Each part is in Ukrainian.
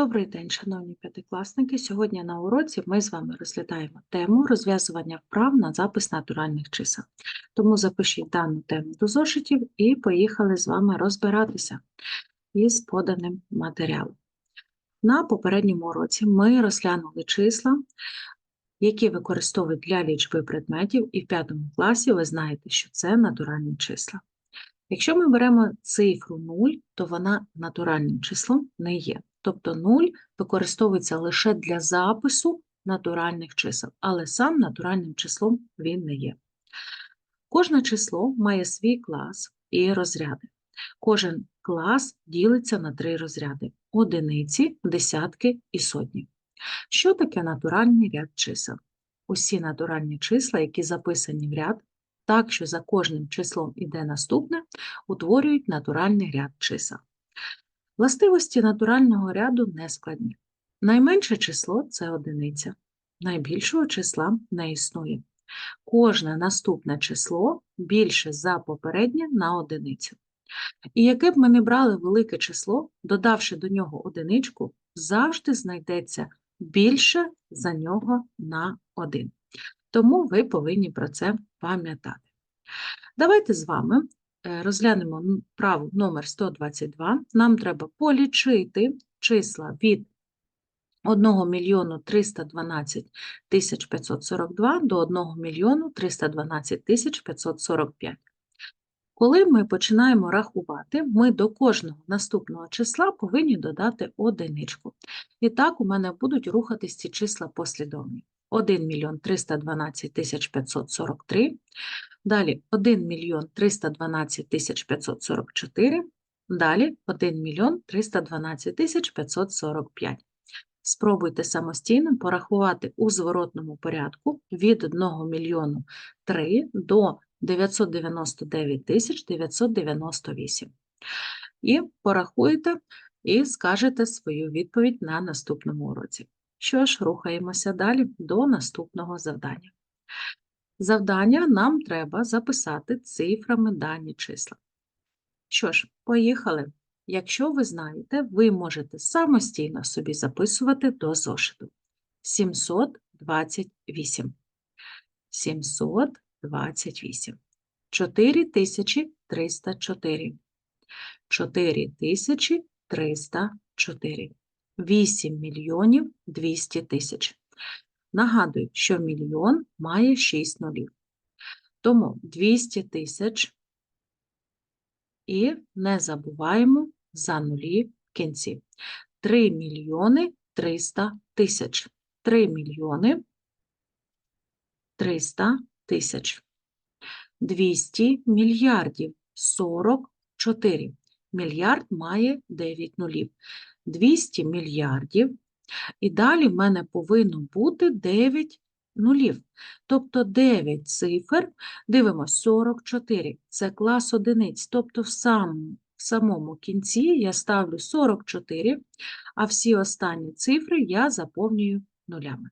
Добрий день, шановні п'ятикласники. Сьогодні на уроці ми з вами розглядаємо тему розв'язування вправ на запис натуральних чисел. Тому запишіть дану тему до зошитів і поїхали з вами розбиратися із поданим матеріалом. На попередньому уроці ми розглянули числа, які використовують для лічби предметів, і в п'ятому класі ви знаєте, що це натуральні числа. Якщо ми беремо цифру 0, то вона натуральним числом не є. Тобто 0 використовується лише для запису натуральних чисел, але сам натуральним числом він не є. Кожне число має свій клас і розряди. Кожен клас ділиться на три розряди: одиниці, десятки і сотні. Що таке натуральний ряд чисел? Усі натуральні числа, які записані в ряд, так що за кожним числом іде наступне, утворюють натуральний ряд чисел. Властивості натурального ряду нескладні. Найменше число це одиниця, найбільшого числа не існує. Кожне наступне число більше за попереднє на одиницю. І яке б ми не брали велике число, додавши до нього одиничку, завжди знайдеться більше за нього на один. Тому ви повинні про це пам'ятати. Давайте з вами розглянемо праву номер 122. Нам треба полічити числа від 1 мільйону 312 тисяч 542 до 1 мільйону 312 тисяч 545. Коли ми починаємо рахувати, ми до кожного наступного числа повинні додати одиничку. І так у мене будуть рухатись ці числа послідовні. 1 мільйон 312 тисяч 543, далі 1 мільйон 312 тисяч 544, далі 1 мільйон 312 тисяч 545. Спробуйте самостійно порахувати у зворотному порядку від 1 мільйону 3 до 999 тисяч 998. І порахуйте і скажете свою відповідь на наступному уроці. Що ж, рухаємося далі до наступного завдання. Завдання нам треба записати цифрами дані числа. Що ж, поїхали. Якщо ви знаєте, ви можете самостійно собі записувати до зошиту. 728. 728. 4304. 4304. 8 мільйонів 200 тисяч. Нагадую, що мільйон має 6 нулів. Тому 200 тисяч і не забуваємо за нулі в кінці. 3 мільйони 300 тисяч. 3 мільйони 300 тисяч. 200 мільярдів 44. Мільярд має 9 нулів. 200 мільярдів. І далі в мене повинно бути 9 нулів. Тобто 9 цифр, дивимося, 44 це клас одиниць. Тобто в самому, в самому кінці я ставлю 44, а всі останні цифри я заповнюю нулями.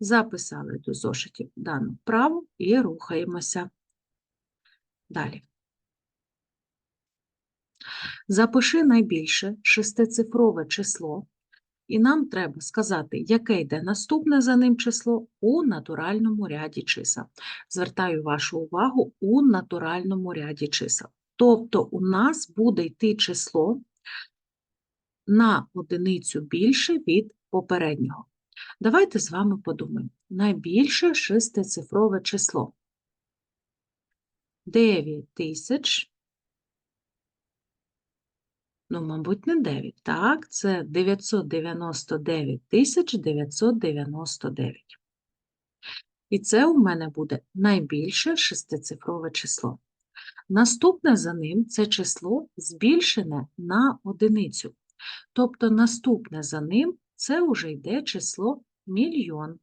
Записали до зошитів дану вправу і рухаємося далі. Запиши найбільше шестицифрове число, і нам треба сказати, яке йде наступне за ним число у натуральному ряді чисел. Звертаю вашу увагу у натуральному ряді чисел. Тобто у нас буде йти число на одиницю більше від попереднього. Давайте з вами подумаємо. Найбільше шестицифрове число. 9 тисяч Ну, мабуть, не 9. Так, це 999 999. І це у мене буде найбільше шестицифрове число. Наступне за ним це число збільшене на одиницю. Тобто наступне за ним це вже йде число мільйон.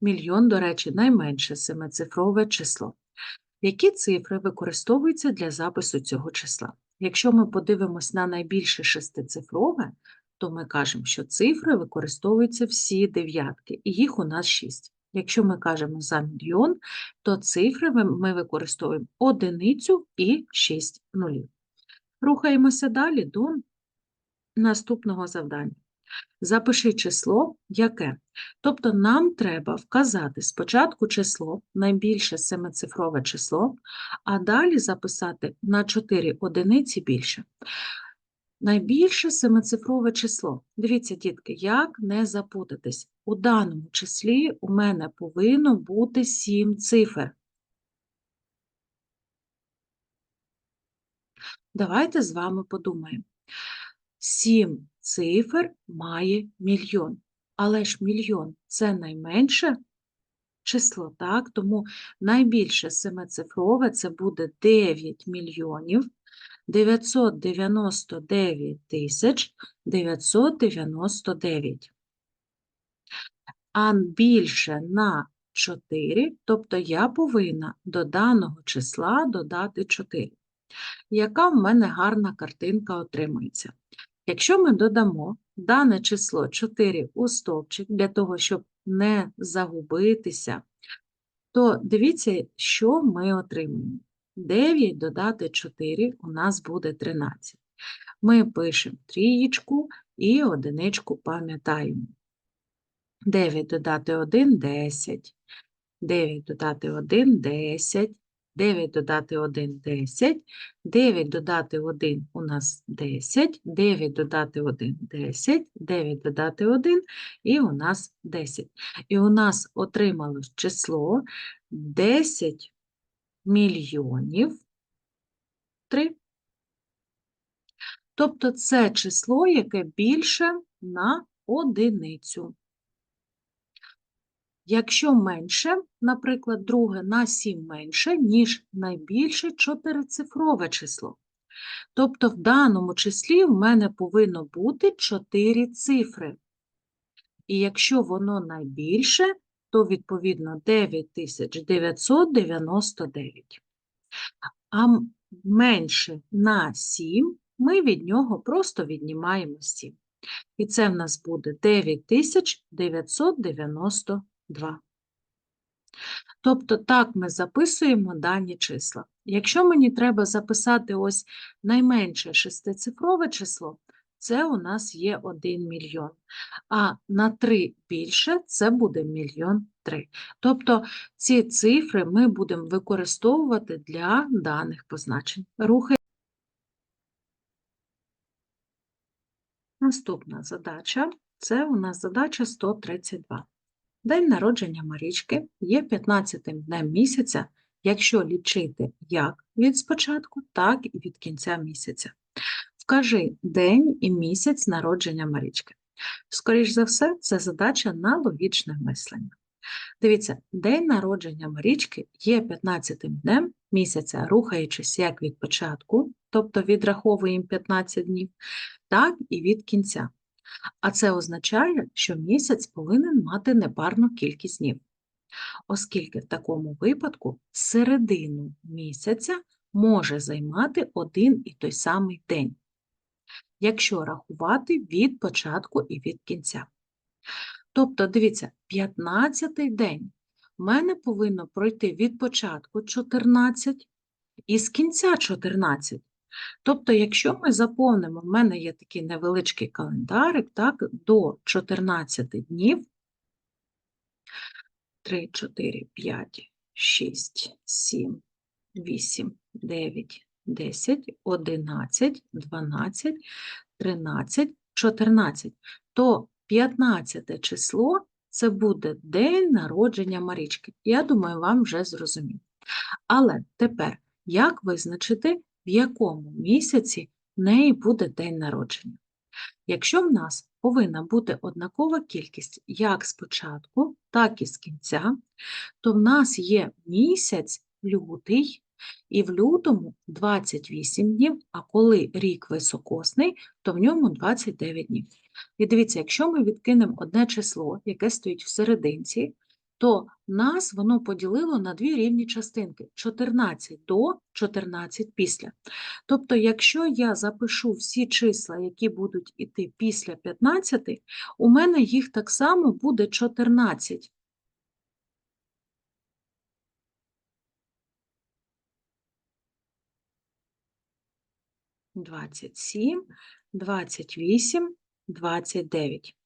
Мільйон, до речі, найменше семицифрове число. Які цифри використовуються для запису цього числа? Якщо ми подивимось на найбільше шестицифрове, то ми кажемо, що цифри використовуються всі дев'ятки, і їх у нас 6. Якщо ми кажемо за мільйон, то цифри ми використовуємо одиницю і 6 нулів. Рухаємося далі до наступного завдання. Запиши число яке. Тобто нам треба вказати спочатку число, найбільше семицифрове число, а далі записати на 4 одиниці більше. Найбільше семицифрове число. Дивіться, дітки, як не запутатись. У даному числі у мене повинно бути 7 цифр. Давайте з вами подумаємо. 7 цифр має мільйон. Але ж мільйон це найменше число, так? Тому найбільше семицифрове це буде 9 мільйонів 999 тисяч 999. А більше на 4, тобто я повинна до даного числа додати 4. Яка в мене гарна картинка отримується? Якщо ми додамо дане число 4 у стовпчик для того, щоб не загубитися, то дивіться, що ми отримуємо. 9 додати 4 у нас буде 13. Ми пишемо трієчку і одиничку пам'ятаємо. 9 додати 1 – 10. 9 додати 1 – 10. 9 додати 1 – 10. 9 додати 1 у нас 10. 9 додати 1 – 10. 9 додати 1 і у нас 10. І у нас отрималось число 10 мільйонів 3. Тобто це число, яке більше на одиницю. Якщо менше, наприклад, друге на 7 менше, ніж найбільше чотирицифрове число. Тобто в даному числі в мене повинно бути 4 цифри. І якщо воно найбільше, то відповідно 9999. А менше на 7 ми від нього просто віднімаємо 7. І це в нас буде 9992. Тобто так ми записуємо дані числа. Якщо мені треба записати ось найменше шестицифрове число, це у нас є 1 мільйон. А на 3 більше це буде мільйон 3. Тобто ці цифри ми будемо використовувати для даних позначень. Рухи. Наступна задача це у нас задача 132. День народження Марічки є 15-тим днем місяця, якщо лічити як від спочатку, так і від кінця місяця. Вкажи день і місяць народження Марічки. Скоріш за все, це задача на логічне мислення. Дивіться, день народження Марічки є 15-тим днем місяця, рухаючись як від початку, тобто відраховуємо 15 днів, так і від кінця. А це означає, що місяць повинен мати непарну кількість днів, оскільки в такому випадку середину місяця може займати один і той самий день, якщо рахувати від початку і від кінця. Тобто, дивіться, 15-й день в мене повинно пройти від початку 14 і з кінця 14. Тобто, якщо ми заповнимо, в мене є такий невеличкий календарик, так, до 14 днів, 3, 4, 5, 6, 7, 8, 9, 10, 11, 12, 13, 14, то 15 число це буде день народження Марічки. Я думаю, вам вже зрозуміло. Але тепер, як визначити, в якому місяці в неї буде день народження? Якщо в нас повинна бути однакова кількість як з початку, так і з кінця, то в нас є місяць лютий, і в лютому 28 днів, а коли рік високосний, то в ньому 29 днів. І дивіться, якщо ми відкинемо одне число, яке стоїть в серединці, то нас воно поділило на дві рівні частинки 14 до, 14 після. Тобто, якщо я запишу всі числа, які будуть іти після 15, у мене їх так само буде 14. 27, 28, 29.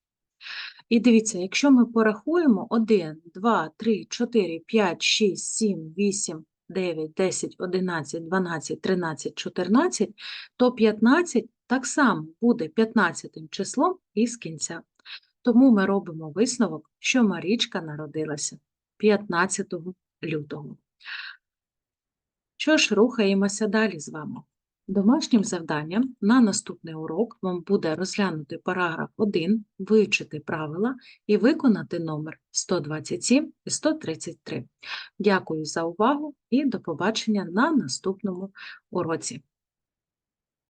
І дивіться, якщо ми порахуємо 1, 2, 3, 4, 5, 6, 7, 8, 9, 10, 11, 12, 13, 14, то 15 так само буде 15 числом із кінця. Тому ми робимо висновок, що Марічка народилася 15 лютого. Що ж, рухаємося далі з вами. Домашнім завданням на наступний урок вам буде розглянути параграф 1, вивчити правила і виконати номер 127 і 133. Дякую за увагу і до побачення на наступному уроці.